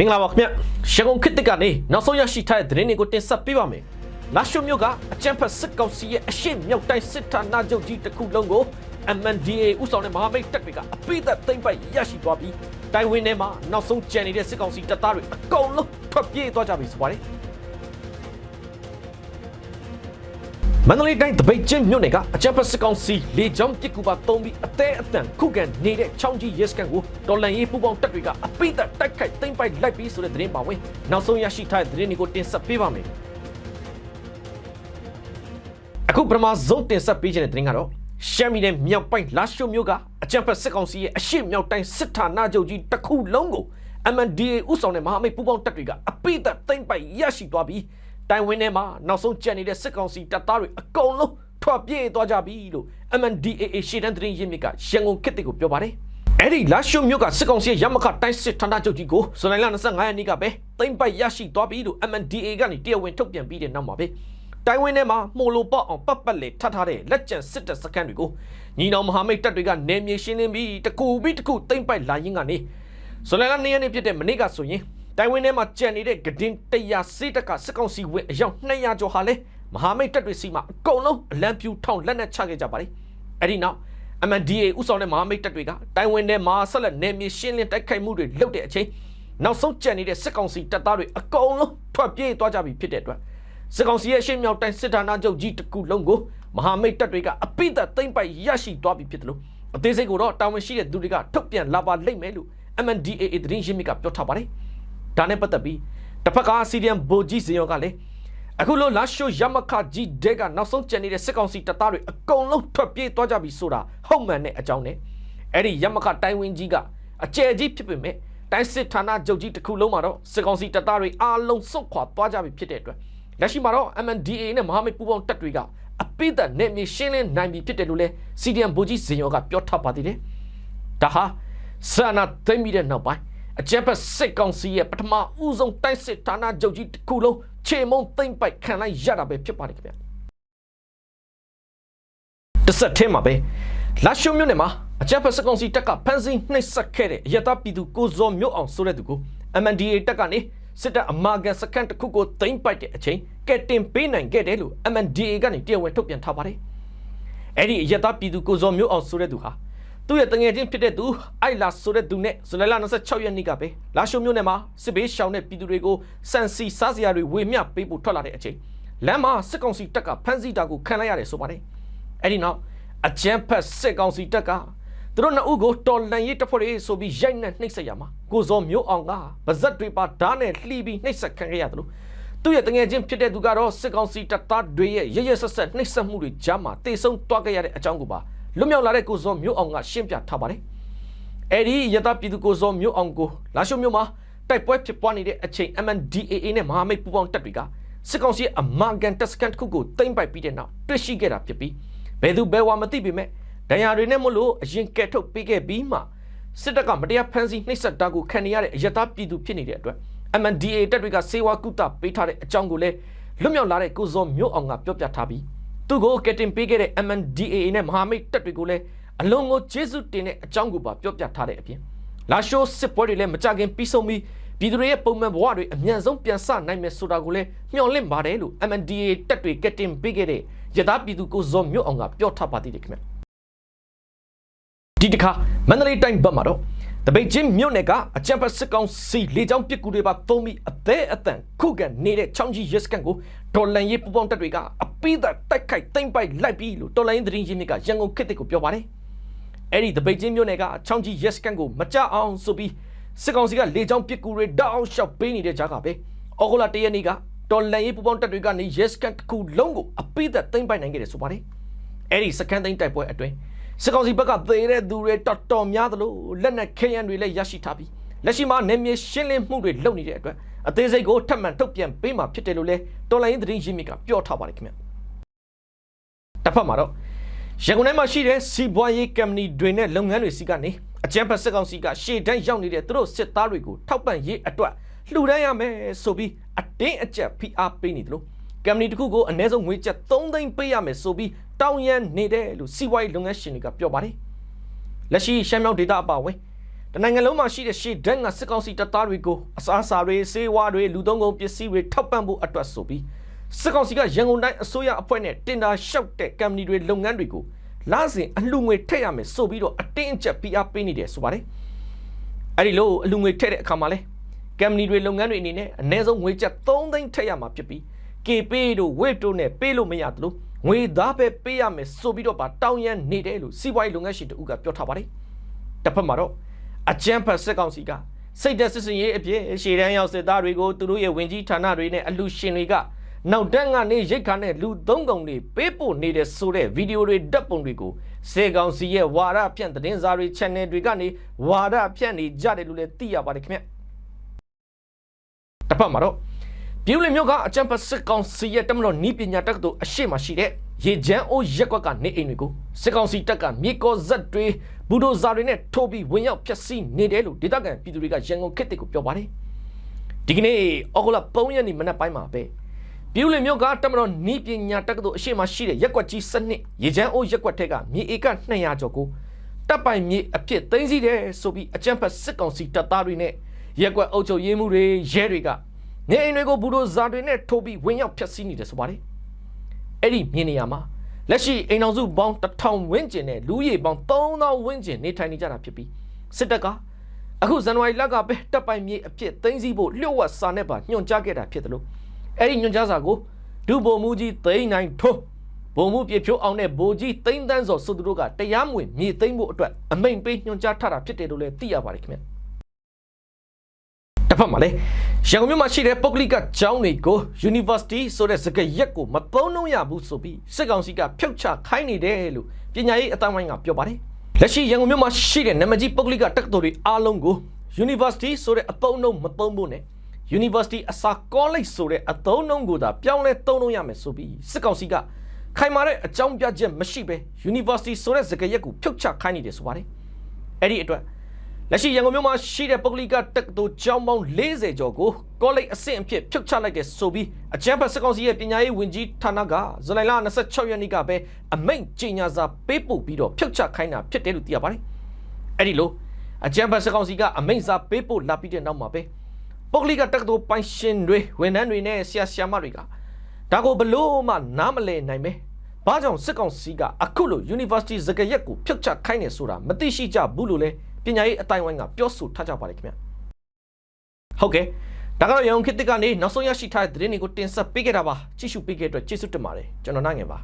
မင်္ဂလာပါခင်ဗျရှကုံခစ်တစ်ကနေနောက်ဆုံးရရှိထားတဲ့သတင်းတွေကိုတင်ဆက်ပေးပါမယ်လာရှုမျိုးကအကြံဖက်စစ်ကောင်စီရဲ့အရှိမြောက်တိုင်းစစ်ဌာနချုပ်ကြီးတစ်ခုလုံးကို MNDA ဥဆောင်တဲ့မဟာမိတ်တပ်တွေကအပိသက်သိမ့်ပိုက်ရရှိသွားပြီးတိုင်ဝင်းထဲမှာနောက်ဆုံးကြံနေတဲ့စစ်ကောင်စီတပ်သားတွေအကုန်လုံးထွက်ပြေးသွားကြပြီဆိုပါတယ် မန္တလေးတိုင်းတပိတ်ချင်းမြို့နယ်ကအကြံဖက်စစ်ကောင်စီလေကြောင်းပစ်ကူပါသုံးပြီးအသေးအတန်ခုခံနေတဲ့ချောင်းကြီးရဲစခန်းကိုတော်လန်ရေးပူပေါင်းတပ်တွေကအပိသက်တိုက်ခိုက်သိမ့်ပိုက်လိုက်ပြီးဆိုတဲ့သတင်းပါဝင်နောက်ဆုံးရရှိထားတဲ့သတင်းတွေကိုတင်ဆက်ပေးပါမယ်အခုပထမဆုံးတင်ဆက်ပေးခြင်းတဲ့သတင်းကတော့ရှမ်းပြည်နယ်မြောက်ပိုင်းလာရှိုမြို့ကအကြံဖက်စစ်ကောင်စီရဲ့အရှိမြောက်တိုင်းစစ်ဌာနချုပ်ကြီးတစ်ခုလုံးကို MNDA ဥဆောင်တဲ့မဟာမိတ်ပူးပေါင်းတပ်တွေကအပိသက်သိမ့်ပိုက်ရရှိသွားပြီး တိုင်ဝင်းထဲမှာနောက်ဆုံးကြံနေတဲ့စစ်ကောင်စီတပ်သားတွေအကုန်လုံးထွက်ပြေးသွားကြပြီလို့ MNDAA ရှေ့တန်းသတင်းရင်းမြစ်ကရန်ကုန်ခေတ်တွေကိုပြောပါတယ်အဲ့ဒီလာရှုမြို့ကစစ်ကောင်စီရဲ့ရမခတိုင်းစစ်ဌာနချုပ်ကြီးကိုဇွန်လ25ရက်နေ့ကပဲသိမ့်ပိုက်ရရှိသွားပြီလို့ MNDA ကနေတရားဝင်ထုတ်ပြန်ပြီးတဲ့နောက်မှာပဲတိုင်ဝင်းထဲမှာမိုလိုပေါအောင်ပတ်ပတ်လေထပ်ထားတဲ့လက်ကျန်စစ်တပ်စခန်းတွေကိုညီနောင်မဟာမိတ်တပ်တွေကနေမြေရှင်းလင်းပြီးတကူပြီးတကူသိမ့်ပိုက်လာရင်းကနေဇွန်လ2ရက်နေ့ဖြစ်တဲ့မနေ့ကဆိုရင် တိုင်ဝင်းထဲမှာကြံနေတဲ့ဂဒင်း100စေးတက်ကစစ်ကောင်စီဝင်အယောက်200ကျော်ဟာလဲမဟာမိတ်တပ်တွေစီမှာအကုန်လုံးအလံပြူထောင်လက်နဲ့ချခဲ့ကြပါတယ်အဲ့ဒီနောက် MNDA ဥဆောင်တဲ့မဟာမိတ်တပ်တွေကတိုင်ဝမ်ထဲမှာဆက်လက်နေမြေရှင်းလင်းတိုက်ခိုက်မှုတွေလုပ်တဲ့အချိန်နောက်ဆုံးကြံနေတဲ့စစ်ကောင်စီတပ်သားတွေအကုန်လုံးထွက်ပြေးသွားကြပြီဖြစ်တဲ့အတွက်စစ်ကောင်စီရဲ့ရှေ့မြောက်တိုင်းစစ်ဌာနချုပ်ကြီးတစ်ခုလုံးကိုမဟာမိတ်တပ်တွေကအပိသက်သိမ့်ပိုက်ရရှိသွားပြီဖြစ်တယ်လို့အသေးစိတ်ကိုတော့တာဝန်ရှိတဲ့သူတွေကထုတ်ပြန်လာပါလိမ့်မယ်လို့ MNDAA သတင်းရင်းမြစ်ကပြောထားပါတယ် ဒါနဲ့ပတ်သက်ပြီးတစ်ဖက်ကစီဒီအမ်ဘိုဂျီစီယောကလည်းအခုလိုလာရှိုရမခကြီးဒဲကနောက်ဆုံးကျန်နေတဲ့စစ်ကောင်စီတပ်သားတွေအကုန်လုံးထွက်ပြေးသွားကြပြီဆိုတာဟုတ်မှန်တဲ့အကြောင်းနဲ့အဲ့ဒီရမခတိုင်းဝင်းကြီးကအကျယ်ကြီးဖြစ်ပေမဲ့တိုင်းစစ်ဌာနချုပ်ကြီးတစ်ခုလုံးမှာတော့စစ်ကောင်စီတပ်သားတွေအားလုံးစွန့်ခွာသွားကြပြီဖြစ်တဲ့အတွက်လက်ရှိမှာတော့ MNDA နဲ့မဟာမိတ်ပူးပေါင်းတပ်တွေကအပိသက်နဲ့မြေရှင်းလင်းနိုင်ပြီဖြစ်တယ်လို့လဲ CDM ဘိုဂျီဇင်ယောကပြောထားပါသေးတယ်ဒါဟာဆန္ဒသိမ်းပြီးတဲ့နောက်ပိုင်း အကြက်ဖက်စစ်ကောင်စီရဲ့ပထမဦးဆုံးတိုက်စစ်ဌာနချုပ်ကြီးတစ်ခုလုံးခြေမုံသိမ့်ပိုက်ခံလိုက်ရတာပဲဖြစ်ပါတယ်ခင်ဗျတစ်ဆက်ထဲမှာပဲလာရှုံမြို့နယ်မှာအကြက်ဖက်စစ်ကောင်စီတပ်ကဖမ်းဆီးနှိပ်စက်ခဲ့တဲ့အယတာပြည်သူကိုဇော်မြို့အောင်ဆိုတဲ့သူကို MNDA တပ်ကနေစစ်တပ်အမာကန်စခန်းတစ်ခုကိုသိမ်းပိုက်တဲ့အချိန်ကဲတင်ပေးနိုင်ခဲ့တယ်လို့ MNDA ကနေတရားဝင်ထုတ်ပြန်ထားပါတယ်အဲ့ဒီအယတာပြည်သူကိုဇော်မြို့အောင်ဆိုတဲ့သူဟာ သူ့ရဲ့တငယ်ချင်းဖြစ်တဲ့သူအိုက်လာဆိုတဲ့သူနဲ့ဇူလိုင်လ26ရက်နေ့ကပဲလာရှုံမြို့နယ်မှာစစ်ဘေးရှောင်တဲ့ပြည်သူတွေကိုစံစီစားစရာတွေဝေမျှပေးဖို့ထွက်လာတဲ့အချိန်လမ်းမှာစစ်ကောင်စီတပ်ကဖမ်းဆီးတာကိုခံလိုက်ရတယ်ဆိုပါတယ်အဲ့ဒီနောက်အကြမ်းဖက်စစ်ကောင်စီတပ်ကသူတို့နှစ်ဦးကိုတော်လန်ရေးတပ်ဖွဲ့တွေဆိုပြီးရိုက်နှက်နှိပ်စက်ရမှာကိုစောမျိုးအောင်ကဗဇက်တွေပါဓာတ်နဲ့လှီးပြီးနှိပ်စက်ခံခဲ့ရတယ်လို့သူ့ရဲ့တငယ်ချင်းဖြစ်တဲ့သူကတော့စစ်ကောင်စီတပ်သားတွေရဲ့ရရဆက်ဆက်နှိပ်စက်မှုတွေကြားမှာတေဆုံးသွားခဲ့ရတဲ့အကြောင်းကိုပါ လွတ်မြောက်လာတဲ့ကိုစောမျိုးအောင်ကရှင်းပြထားပါတယ်။အဲဒီရတပြည်သူကိုစောမျိုးအောင်ကိုလာရှုံမျိုးမှာတိုက်ပွဲဖြစ်ပွားနေတဲ့အချိန် MNDAA နဲ့မဟာမိတ်ပူးပေါင်းတပ်တွေကစစ်ကောင်စီအမန်ကန်တက်စကန်တစ်ခုကိုတင်ပိုက်ပြီးတဲ့နောက်တွေ့ရှိခဲ့တာဖြစ်ပြီးဘယ်သူဘယ်ဝါမသိပေမဲ့ဒဏ်ရာတွေနဲ့မလို့အရင်ကဲထုတ်ပေးခဲ့ပြီးမှစစ်တပ်ကမတရားဖမ်းဆီးနှိပ်စက်တာကိုခံနေရတဲ့အယက်သားပြည်သူဖြစ်နေတဲ့အတွက် MNDAA တပ်တွေကစေဝါကုသပေးထားတဲ့အကြောင်းကိုလည်းလွတ်မြောက်လာတဲ့ကိုစောမျိုးအောင်ကပြောပြထားပြီး သူ့ကိုကက်တင်ပေးခဲ့တဲ့ MNDAA နဲ့မဟာမိတ်တပ်တွေကိုလည်းအလုံးကိုကျေးဇူးတင်တဲ့အကြောင်းကိုပါပြောပြထားတဲ့အပြင်လာရှိုးစစ်ပွဲတွေလည်းမကြခင်ပြီးဆုံးပြီးပြည်သူတွေရဲ့ပုံမှန်ဘဝတွေအမြန်ဆုံးပြန်ဆနိုင်မယ်ဆိုတာကိုလည်းမျှော်လင့်ပါတယ်လို့ MNDAA တပ်တွေကက်တင်ပေးခဲ့တဲ့ရသားပြည်သူကိုဇော်မြို့အောင်ကပြောထားပါသေးတယ်ခင်ဗျဒီတစ်ခါမန္တလေးတိုင်းဘက်မှာတော့ တပိတ်ချင်းမြို့နယ်ကအကြံဖက်စစ်ကောင်စီလေကြောင်းပစ်ကူတွေပါသုံးပြီးအသေးအတန်ခုခံနေတဲ့ချောင်းကြီးရက်စကန်ကိုဒေါ်လန်ရေးပူပေါင်းတပ်တွေကအပိသက်တိုက်ခိုက်သိမ့်ပိုက်လိုက်ပြီးလို့ဒေါ်လန်ရေးသတင်းရင်းမြစ်ကရန်ကုန်ခေတ်တစ်ကိုပြောပါတယ်အဲ့ဒီတပိတ်ချင်းမြို့နယ်ကချောင်းကြီးရက်စကန်ကိုမကြအောင်ဆိုပြီးစစ်ကောင်စီကလေကြောင်းပစ်ကူတွေတောက်လျှောက်ပေးနေတဲ့ကြားကပဲအော်ဂိုလာတရက်နေ့ကဒေါ်လန်ရေးပူပေါင်းတပ်တွေကနေရက်စကန်တစ်ခုလုံးကိုအပိသက်သိမ့်ပိုက်နိုင်ခဲ့တယ်ဆိုပါတယ်အဲ့ဒီစကန်သိမ့်တိုက်ပွဲအတွင်း စစ်ကောင်စီဘက်ကသေတဲ့သူတွေတော်တော်များသလိုလက်နက်ခဲယမ်းတွေလည်းရရှိထားပြီးလက်ရှိမှာနေမြေရှင်းလင်းမှုတွေလုပ်နေတဲ့အတွက်အသေးစိတ်ကိုထပ်မံထုတ်ပြန်ပေးမှာဖြစ်တယ်လို့လည်းတော်လိုင်းသတင်းရင်းမြစ်ကပြောထားပါတယ်ခင်ဗျတစ်ဖက်မှာတော့ရန်ကုန်တိုင်းမှာရှိတဲ့စီးပွားရေးကမ္ပဏီတွေနဲ့လုပ်ငန်းတွေစီကနေအကြံဖက်စစ်ကောင်စီကရှေ့တန်းရောက်နေတဲ့သူတို့စစ်သားတွေကိုထောက်ပံ့ရေးအတွက်လှူဒန်းရမယ်ဆိုပြီးအတင်းအကျပ်ဖိအားပေးနေတယ်လို့ကမ္ပဏီတစ်ခုကိုအနည်းဆုံးငွေကျပ်3သိန်းပေးရမယ်ဆိုပြီး တောင်းရန်နေတယ်လို့စီးပွားရေးလုပ်ငန်းရှင်တွေကပြောပါတယ်လက်ရှိရှမ်းမြောက်ဒေသအပါအဝင်တနိုင်ငံလုံးမှာရှိတဲ့ရှေ့ဒက်ကစစ်ကောင်စီတပ်သားတွေကိုအစားအစာတွေစေဝါတွေလူသုံးကုန်ပစ္စည်းတွေထောက်ပံ့ဖို့အတွက်ဆိုပြီးစစ်ကောင်စီကရန်ကုန်တိုင်းအစိုးရအဖွဲ့နဲ့တင်ဒါလျှောက်တဲ့ကမ်ပဏီတွေလုပ်ငန်းတွေကိုလာစဉ်အလှငွေထည့်ရမယ်ဆိုပြီးတော့အတင်းအကျပ်ဖိအားပေးနေတယ်ဆိုပါတယ်အဲ့ဒီလိုအလှငွေထည့်တဲ့အခါမှာလဲကမ်ပဏီတွေလုပ်ငန်းတွေအနေနဲ့အနည်းဆုံးငွေကျပ်3သိန်းထည့်ရမှာဖြစ်ပြီး KP တို့ဝေတို့နဲ့ပေးလို့မရသလို ငွေသားပဲပေးရမယ်ဆိုပြီးတော့ပါတောင်းရမ်းနေတယ်လို့စီးပွားရေးလုပ်ငန်းရှင်တို့ကပြောထားပါတယ်တစ်ဖက်မှာတော့အကြမ်းဖက်စစ်ကောင်စီကစိတ်သက်စစ်စင်ရေးအဖြစ်ရှေ့တန်းရောက်စစ်သားတွေကိုသူတို့ရဲ့ဝင်ကြီးဌာနတွေနဲ့အလူရှင်တွေကနောက်တန်းကနေရိတ်ခါနဲ့လူသုံးကောင်တွေပေးပို့နေတဲ့ဆိုတဲ့ဗီဒီယိုတွေဓာတ်ပုံတွေကိုစေကောင်စီရဲ့ဝါဒဖြန့်သတင်းစာတွေ channel တွေကနေဝါဒဖြန့်နေကြတယ်လို့လည်းသိရပါတယ်ခင်ဗျတစ်ဖက်မှာတော့ ပြူလင်မျိုးကအကြံပတ်စစ်ကောင်စီရဲ့တမလို့နီးပညာတက္ကသိုလ်အရှိမရှိတဲ့ရေချမ်းအိုးရက်ကွက်ကနေအိမ်တွေကိုစစ်ကောင်စီတပ်ကမြေကောဇက်တွေဘူဒိုဇာတွေနဲ့ထိုးပြီးဝင်ရောက်ဖျက်ဆီးနေတယ်လို့ဒေသခံပြည်သူတွေကရန်ကုန်ခေတ်တစ်ကိုပြောပါတယ်ဒီကနေ့အော်ဂိုလာ3ရက်နေ့မနက်ပိုင်းမှာပဲပြူလင်မျိုးကတမလို့နီးပညာတက္ကသိုလ်အရှိမရှိတဲ့ရက်ကွက်ကြီးစနစ်ရေချမ်းအိုးရက်ကွက်ထက်ကမြေဧက200ကျော်ကိုတပ်ပိုင်မြေအဖြစ်သိမ်းစီတယ်ဆိုပြီးအကြံဖက်စစ်ကောင်စီတပ်သားတွေနဲ့ရက်ကွက်အုပ်ချုပ်ရေးမှုတွေရဲတွေက နေအိမ်တွေကိုဘူဒိုဇာတွေနဲ့ထိုးပြီးဝင်ရောက်ဖျက်ဆီးနေတယ်ဆိုပါတယ်အဲ့ဒီမြင်နေရမှာလက်ရှိအိမ်အောင်စုပေါင်း1000ဝန်းကျင်နဲ့လူကြီးပေါင်း3000ဝန်းကျင်နေထိုင်နေကြတာဖြစ်ပြီးစစ်တပ်ကအခုဇန်နဝါရီလကပဲတပ်ပိုင်မြေအဖြစ်သိမ်းဆည်းဖို့လျှို့ဝှက်စာနဲ့ပါညွှန်ကြားခဲ့တာဖြစ်တယ်လို့အဲ့ဒီညွှန်ကြားစာကိုဒုဗိုလ်မှူးကြီးသိန်းနိုင်ထွန်းဗိုလ်မှူးပြဖြိုးအောင်နဲ့ဗိုလ်ကြီးသိန်းတန်းစောဆိုသူတို့ကတရားမဝင်မြေသိမ်းဖို့အတွက်အမိန့်ပေးညွှန်ကြားထားတာဖြစ်တယ်လို့လည်းသိရပါတယ်ခင်ဗျတစ်ဖက်မှာလည်း ရန်ကုန်မြို့မှာရှိတဲ့ပုဂ္ဂလိကကျောင်းတွေကို University ဆိုတဲ့စကားရက်ကိုမသုံးလို့ရဘူးဆိုပြီးစစ်ကောင်စီကဖျောက်ချခိုင်းနေတယ်လို့ပညာရေးအတိုင်းဝိုင်းကပြောပါတယ်လက်ရှိရန်ကုန်မြို့မှာရှိတဲ့နာမည်ကြီးပုဂ္ဂလိကတက္ကသိုလ်တွေအားလုံးကို University ဆိုတဲ့အသုံးအနှုန်းမသုံးဖို့နဲ့ University အစာ College ဆိုတဲ့အသုံးအနှုန်းကိုသာပြောင်းလဲသုံးလို့ရမယ်ဆိုပြီးစစ်ကောင်စီကခိုင်မာတဲ့အကြောင်းပြချက်မရှိဘဲ University ဆိုတဲ့စကားရက်ကိုဖျောက်ချခိုင်းနေတယ်ဆိုပါတယ်အဲ့ဒီအတွက် လက်ရှိရန်ကုန်မြို့မှာရှိတဲ့ပုဂ္ဂလိကတက္ကသိုလ်ကျောင်းပေါင်း40ကျော်ကိုကောလိပ်အဆင့်အဖြစ်ဖြုတ်ချလိုက်တဲ့ဆိုပြီးအကြံဖတ်စကောင်စီရဲ့ပညာရေးဝန်ကြီးဌာနကဇူလိုင်လ26ရက်နေ့ကပဲအမိန့်ကြေညာစာပေးပို့ပြီးတော့ဖြုတ်ချခိုင်းတာဖြစ်တယ်လို့သိရပါတယ်။အဲ့ဒီလိုအကြံဖတ်စကောင်စီကအမိန့်စာပေးပို့လာပြီးတဲ့နောက်မှာပဲပုဂ္ဂလိကတက္ကသိုလ်ပိုင်ရှင်တွေဝန်ထမ်းတွေနဲ့ဆရာဆရာမတွေကဒါကိုဘလို့မှနားမလည်နိုင်ပဲ။ဘာကြောင့်စစ်ကောင်စီကအခုလို University စကားရက်ကိုဖြုတ်ချခိုင်းနေဆိုတာမသိရှိကြဘူးလို့လဲ ပညာရေးအတိုင်းဝိုင်းကပြောဆိုထားကြပါတယ်ခင်ဗျဟုတ်ကဲ့ဒါကတော့ရန်ကုန်ခေတ်သစ်ကနေနောက်ဆုံးရရှိထားတဲ့သတင်းတွေကိုတင်ဆက်ပေးခဲ့တာပါကြည့်ရှုပေးခဲ့တဲ့အတွက်ကျေးဇူးတင်ပါတယ်ကျွန်တော်နိုင်ငယ်ပါ